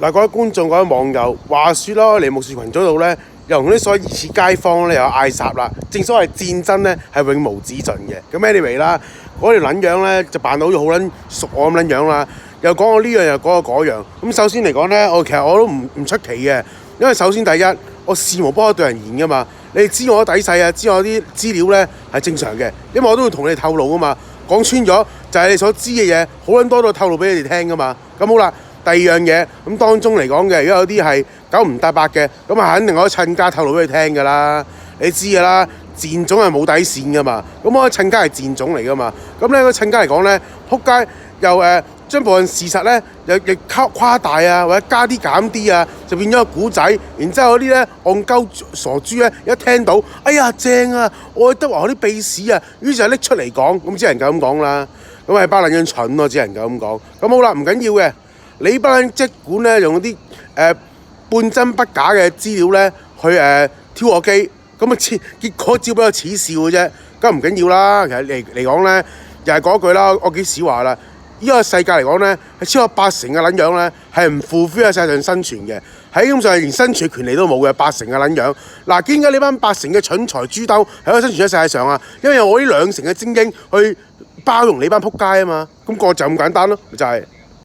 嗱，各位觀眾、各位網友，話説啦，嚟牧師群組度咧，又同啲所謂疑似街坊咧又嗌霎啦。正所謂戰爭咧係永無止盡嘅。咁 anyway 啦，嗰條撚樣咧就扮到好似好撚熟我咁撚樣啦，又講我呢樣又講我嗰樣。咁首先嚟講咧，我其實我都唔唔出奇嘅，因為首先第一，我事無不可對人言噶嘛。你知我底細啊，知我啲資料咧係正常嘅，因為我都會同你哋透露噶嘛。講穿咗就係你所知嘅嘢，好撚多都透露俾你哋聽噶嘛。咁好啦。第二樣嘢咁當中嚟講嘅，如果有啲係九唔搭八嘅，咁啊肯定可以趁家透露俾你聽㗎啦。你知㗎啦，賤種係冇底線㗎嘛。咁我趁家係賤種嚟㗎嘛。咁咧個趁家嚟講咧，撲街又誒、呃、將部分事實咧又亦誇誇大啊，或者加啲減啲啊，就變咗個古仔。然之後嗰啲咧戇鳩傻豬咧一聽到，哎呀正啊，愛德華嗰啲秘史啊，於是就拎出嚟講，咁只能夠咁講啦。咁係班撚樣蠢咯，只能夠咁講。咁好啦，唔緊要嘅。你班即管咧用啲誒、半真不假嘅資料咧去誒、挑我機，咁啊切結果只不過恥笑嘅啫，咁唔緊要啦。其實嚟嚟講咧，又係嗰句啦，我幾時話啦？呢、個世界嚟講咧，係超過八成嘅撚樣咧係唔負荷喺世界上生存嘅，喺咁上連生存權利都冇嘅八成嘅撚樣。嗱，點解呢班八成嘅蠢材豬兜喺度生存喺世界上啊？因為我呢兩成嘅精英去包容你班撲街啊嘛，咁、那個就咁簡單咯，就係、